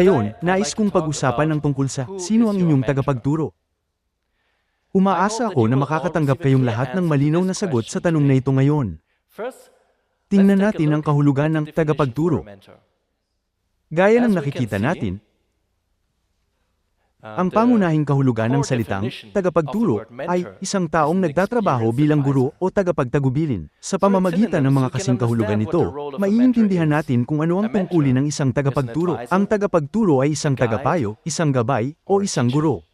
Ngayon, nais kong pag-usapan ang tungkol sa sino ang inyong tagapagturo. Umaasa ako na makakatanggap kayong lahat ng malinaw na sagot sa tanong na ito ngayon. Tingnan natin ang kahulugan ng tagapagturo. Gaya ng nakikita natin, ang pangunahing kahulugan ng salitang tagapagturo ay isang taong nagtatrabaho bilang guro o tagapagtagubilin. Sa pamamagitan ng mga kasing kahulugan nito, maiintindihan natin kung ano ang tungkulin ng isang tagapagturo. Ang tagapagturo ay isang tagapayo, isang gabay, o isang guro.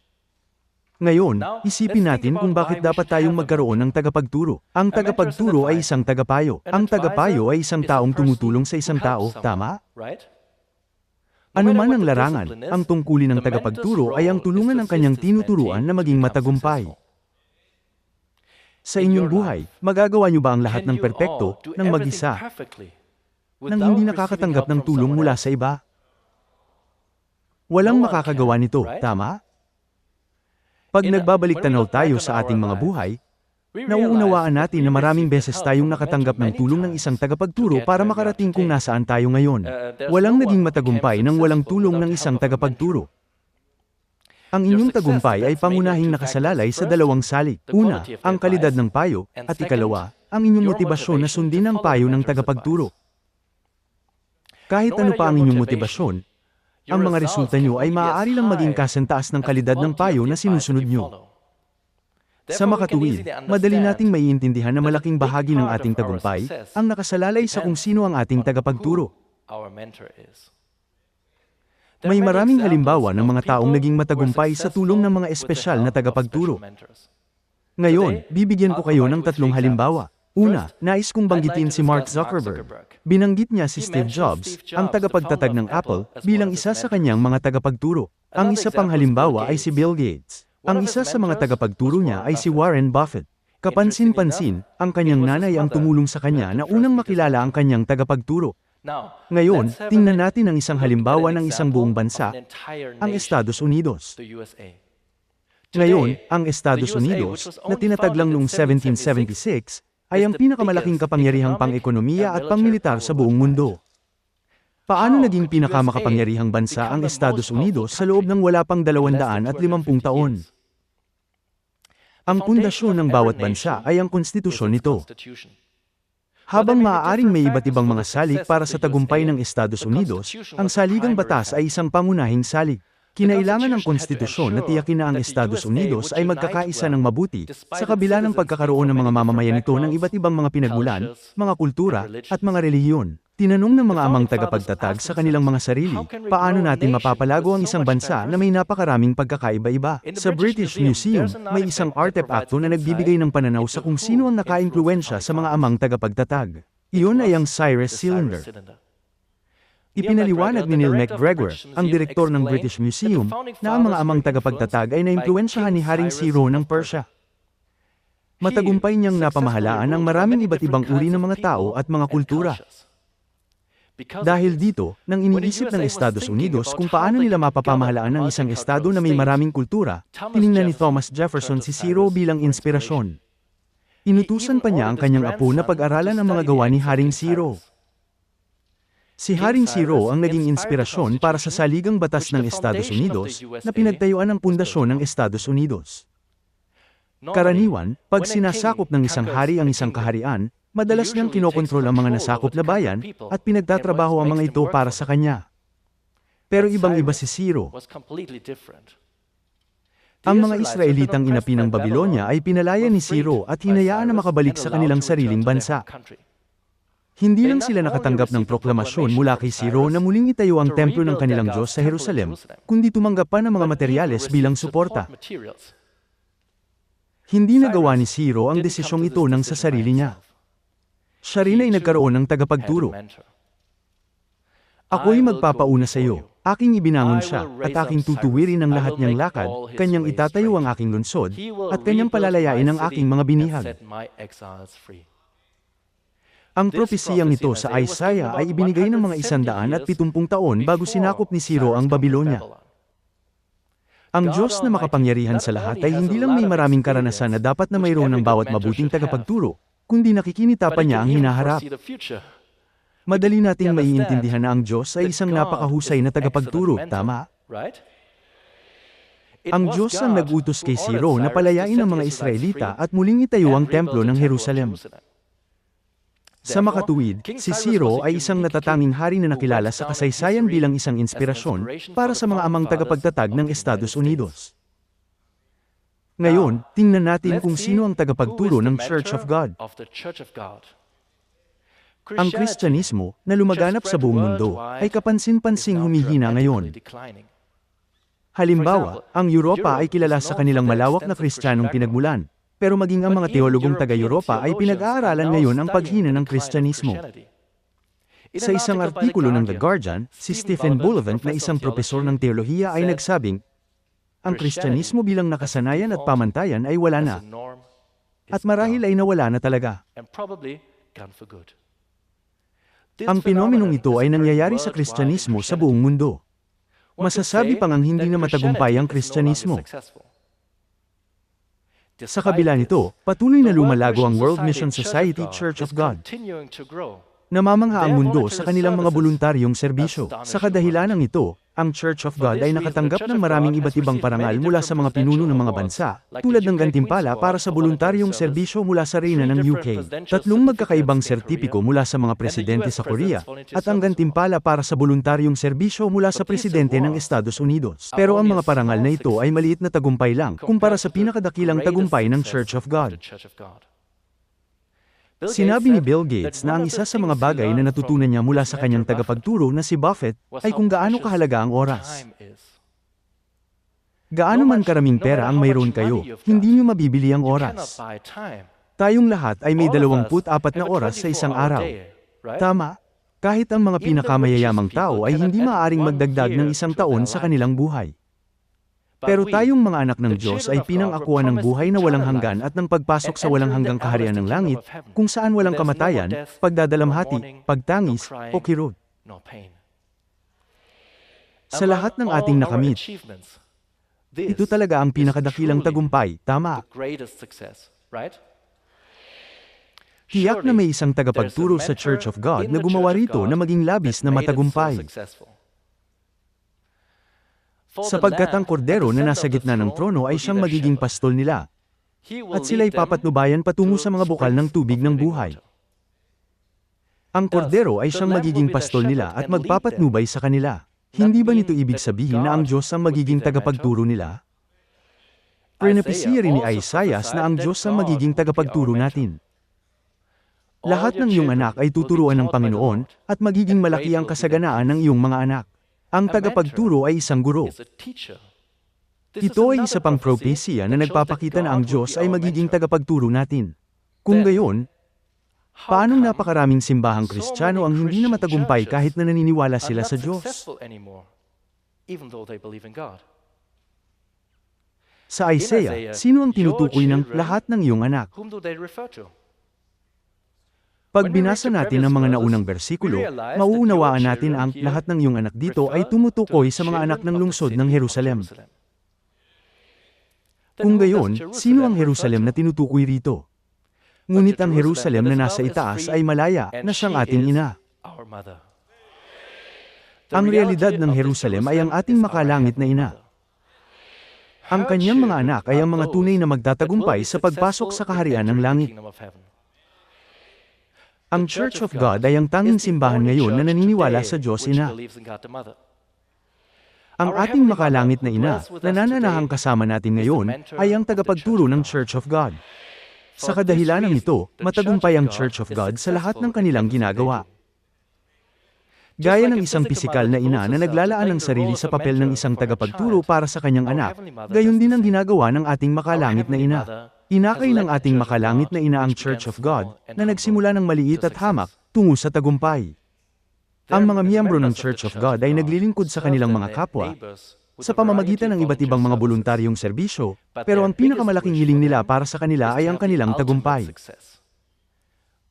Ngayon, isipin natin kung bakit dapat tayong magkaroon ng tagapagturo. Ang tagapagturo ay isang tagapayo. Ang tagapayo ay isang taong tumutulong sa isang tao, tama? Ano man ang larangan, ang tungkulin ng tagapagturo ay ang tulungan ng kanyang tinuturuan na maging matagumpay. Sa inyong buhay, magagawa niyo ba ang lahat ng perpekto ng mag-isa nang hindi nakakatanggap ng tulong mula sa iba? Walang makakagawa nito, tama? Pag nagbabalik tanaw tayo sa ating mga buhay, nauunawaan natin na maraming beses tayong nakatanggap ng tulong ng isang tagapagturo para makarating kung nasaan tayo ngayon. Walang naging matagumpay nang walang tulong ng isang tagapagturo. Ang inyong tagumpay ay pangunahing nakasalalay sa dalawang salik. Una, ang kalidad ng payo, at ikalawa, ang inyong motibasyon na sundin ang payo ng tagapagturo. Kahit ano pa ang inyong motibasyon, ang mga resulta nyo ay maaari lang maging kasantaas ng kalidad ng payo na sinusunod nyo. Sa makatuwid, madali nating maiintindihan na malaking bahagi ng ating tagumpay ang nakasalalay sa kung sino ang ating tagapagturo. May maraming halimbawa ng mga taong naging matagumpay sa tulong ng mga espesyal na tagapagturo. Ngayon, bibigyan ko kayo ng tatlong halimbawa. Una, nais kong banggitin si Mark Zuckerberg. Binanggit niya si Steve Jobs, ang tagapagtatag ng Apple, bilang isa sa kanyang mga tagapagturo. Ang isa pang halimbawa ay si Bill Gates. Ang isa sa mga tagapagturo niya ay si Warren Buffett. Kapansin-pansin, ang kanyang nanay ang tumulong sa kanya na unang makilala ang kanyang tagapagturo. Ngayon, tingnan natin ang isang halimbawa ng isang buong bansa, ang Estados Unidos. Ngayon, ang Estados Unidos, na tinatag lang noong 1776, ay ang pinakamalaking kapangyarihang pang-ekonomiya at pang-militar sa buong mundo. Paano naging pinakamakapangyarihang bansa ang Estados Unidos sa loob ng wala pang 250 taon? Ang pundasyon ng bawat bansa ay ang konstitusyon nito. Habang maaaring may iba't ibang mga salik para sa tagumpay ng Estados Unidos, ang saligang batas ay isang pangunahing salik. Kinailangan ng konstitusyon na tiyakin na ang Estados Unidos ay magkakaisa ng mabuti sa kabila ng pagkakaroon ng mga mamamayan nito ng iba't ibang mga pinagmulan, mga kultura, at mga relihiyon. Tinanong ng mga amang tagapagtatag sa kanilang mga sarili, paano natin mapapalago ang isang bansa na may napakaraming pagkakaiba-iba? Sa British Museum, may isang artefacto na nagbibigay ng pananaw sa kung sino ang nakaimpluensya sa mga amang tagapagtatag. Iyon ay ang Cyrus Cylinder. Ipinaliwanag ni Neil MacGregor, ang direktor ng British Museum, na ang mga amang tagapagtatag ay naimpluwensyahan ni Haring Siro ng Persia. Matagumpay niyang napamahalaan ang maraming iba't ibang uri ng mga tao at mga kultura. Dahil dito, nang iniisip ng Estados Unidos kung paano nila mapapamahalaan ang isang estado na may maraming kultura, tiningnan ni Thomas Jefferson si Ciro bilang inspirasyon. Inutusan pa niya ang kanyang apo na pag-aralan ang mga gawa ni Haring Ciro. Si Haring Ciro ang naging inspirasyon para sa saligang batas ng Estados Unidos na pinagtayuan ang pundasyon ng Estados Unidos. Karaniwan, pag sinasakop ng isang hari ang isang kaharian, madalas niyang kinokontrol ang mga nasakop na bayan at pinagtatrabaho ang mga ito para sa kanya. Pero ibang-iba si Ciro. Ang mga Israelitang inapi ng Babylonia ay pinalaya ni Ciro at hinayaan na makabalik sa kanilang sariling bansa. Hindi lang sila nakatanggap ng proklamasyon mula kay Ciro na muling itayo ang templo ng kanilang Diyos sa Jerusalem, kundi tumanggap pa ng mga materyales bilang suporta. Hindi nagawa ni Ciro ang desisyong ito ng sa sarili niya. Siya rin ay nagkaroon ng tagapagturo. Ako'y magpapauna sa iyo. Aking ibinangon siya, at aking tutuwirin ang lahat niyang lakad, kanyang itatayo ang aking lungsod, at kanyang palalayain ang aking mga binihag. Ang propesiyang ito sa Isaiah ay ibinigay ng mga isandaan at pitumpung taon bago sinakop ni Ciro ang Babylonia. Ang Diyos na makapangyarihan sa lahat ay hindi lang may maraming karanasan na dapat na mayroon ng bawat mabuting tagapagturo, kundi nakikinita pa niya ang hinaharap. Madali nating maiintindihan na ang Diyos ay isang napakahusay na tagapagturo, tama? Ang Diyos ang nag-utos kay Siro na palayain ang mga Israelita at muling itayo ang templo ng Jerusalem. Sa makatuwid, si Siro ay isang natatanging hari na nakilala sa kasaysayan bilang isang inspirasyon para sa mga amang tagapagtatag ng Estados Unidos. Ngayon, tingnan natin kung sino ang tagapagturo ng Church of God. Ang Kristyanismo, na lumaganap sa buong mundo, ay kapansin-pansing humihina ngayon. Halimbawa, ang Europa ay kilala sa kanilang malawak na Kristiyanong pinagmulan, pero maging ang mga teologong taga-Europa ay pinag-aaralan ngayon ang paghina ng Kristyanismo. Sa isang artikulo ng The Guardian, si Stephen Bullivant na isang propesor ng teolohiya ay nagsabing, ang Kristyanismo bilang nakasanayan at pamantayan ay wala na, at marahil ay nawala na talaga. Ang penomenong ito ay nangyayari sa Kristyanismo sa buong mundo. Masasabi pang ang hindi na matagumpay ang Kristyanismo. Sa kabila nito, patuloy na lumalago ang World Mission Society Church of God. Namamangha ang mundo sa kanilang mga voluntaryong serbisyo. Sa kadahilanang ito, ang Church of God ay nakatanggap ng maraming iba't ibang parangal mula sa mga pinuno ng mga bansa, tulad ng gantimpala para sa voluntaryong serbisyo mula sa reyna ng UK, tatlong magkakaibang sertipiko mula sa mga presidente sa Korea, at ang gantimpala para sa voluntaryong serbisyo mula sa presidente ng Estados Unidos. Pero ang mga parangal na ito ay maliit na tagumpay lang kumpara sa pinakadakilang tagumpay ng Church of God. Sinabi ni Bill Gates na ang isa sa mga bagay na natutunan niya mula sa kanyang tagapagturo na si Buffett ay kung gaano kahalaga ang oras. Gaano man karaming pera ang mayroon kayo, hindi niyo mabibili ang oras. Tayong lahat ay may 24 na oras sa isang araw. Tama? Kahit ang mga pinakamayayamang tao ay hindi maaaring magdagdag ng isang taon sa kanilang buhay. Pero tayong mga anak ng Diyos ay pinangakuan ng buhay na walang hanggan at ng pagpasok sa walang hanggang kaharian ng langit, kung saan walang kamatayan, pagdadalamhati, pagtangis, o kirot. Sa lahat ng ating nakamit, ito talaga ang pinakadakilang tagumpay, tama? Tiyak na may isang tagapagturo sa Church of God na gumawa rito na maging labis na matagumpay. Sapagkat ang kordero na nasa gitna ng trono ay siyang magiging pastol nila, at sila'y papatnubayan patungo sa mga bukal ng tubig ng buhay. Ang kordero ay siyang magiging pastol nila at magpapatnubay sa kanila. Hindi ba nito ibig sabihin na ang Diyos ang magiging tagapagturo nila? Prenapisiya rin ni Isaias na ang Diyos ang magiging tagapagturo natin. Lahat ng iyong anak ay tuturuan ng Panginoon at magiging malaki ang kasaganaan ng iyong mga anak. Ang tagapagturo ay isang guro. Ito ay isa pang propesya na nagpapakita na ang Diyos ay magiging tagapagturo natin. Kung gayon, paanong napakaraming simbahang Kristiyano ang hindi na matagumpay kahit na naniniwala sila sa Diyos? Sa Isaiah, sino ang tinutukoy ng lahat ng iyong anak? Pag binasa natin ang mga naunang bersikulo, mauunawaan natin ang lahat ng iyong anak dito ay tumutukoy sa mga anak ng lungsod ng Jerusalem. Kung gayon, sino ang Jerusalem na tinutukoy rito? Ngunit ang Jerusalem na nasa itaas ay malaya na siyang ating ina. Ang realidad ng Jerusalem ay ang ating makalangit na ina. Ang kanyang mga anak ay ang mga tunay na magtatagumpay sa pagpasok sa kaharian ng langit. Ang Church of God ay ang tanging simbahan ngayon na naniniwala sa Diyos Ina. Ang ating makalangit na ina, na nananahang kasama natin ngayon, ay ang tagapagturo ng Church of God. Sa kadahilanang ito, matagumpay ang Church of God sa lahat ng kanilang ginagawa. Gaya ng isang pisikal na ina na naglalaan ng sarili sa papel ng isang tagapagturo para sa kanyang anak, gayon din ang ginagawa ng ating makalangit na ina. Inakay ng ating makalangit na ina ang Church of God, na nagsimula ng maliit at hamak, tungo sa tagumpay. Ang mga miyembro ng Church of God ay naglilingkod sa kanilang mga kapwa, sa pamamagitan ng iba't ibang mga voluntaryong serbisyo, pero ang pinakamalaking hiling nila para sa kanila ay ang kanilang tagumpay.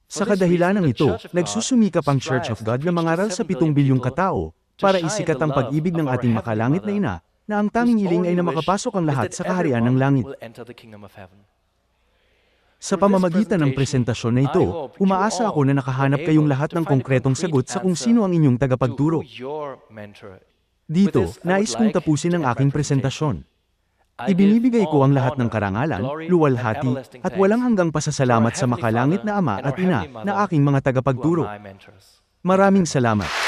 Sa kadahilanang ito, nagsusumikap ang Church of God na mangaral sa pitong bilyong katao, para isikat ang pag-ibig ng ating makalangit na ina, na ang tanging hiling ay na makapasok ang lahat sa kaharian ng langit. Sa pamamagitan ng presentasyon na ito, umaasa ako na nakahanap kayong lahat ng konkretong sagot sa kung sino ang inyong tagapagturo. Dito, nais kong tapusin ang aking presentasyon. Ibinibigay ko ang lahat ng karangalan, luwalhati, at walang hanggang pasasalamat sa makalangit na Ama at Ina na aking mga tagapagturo. Maraming salamat.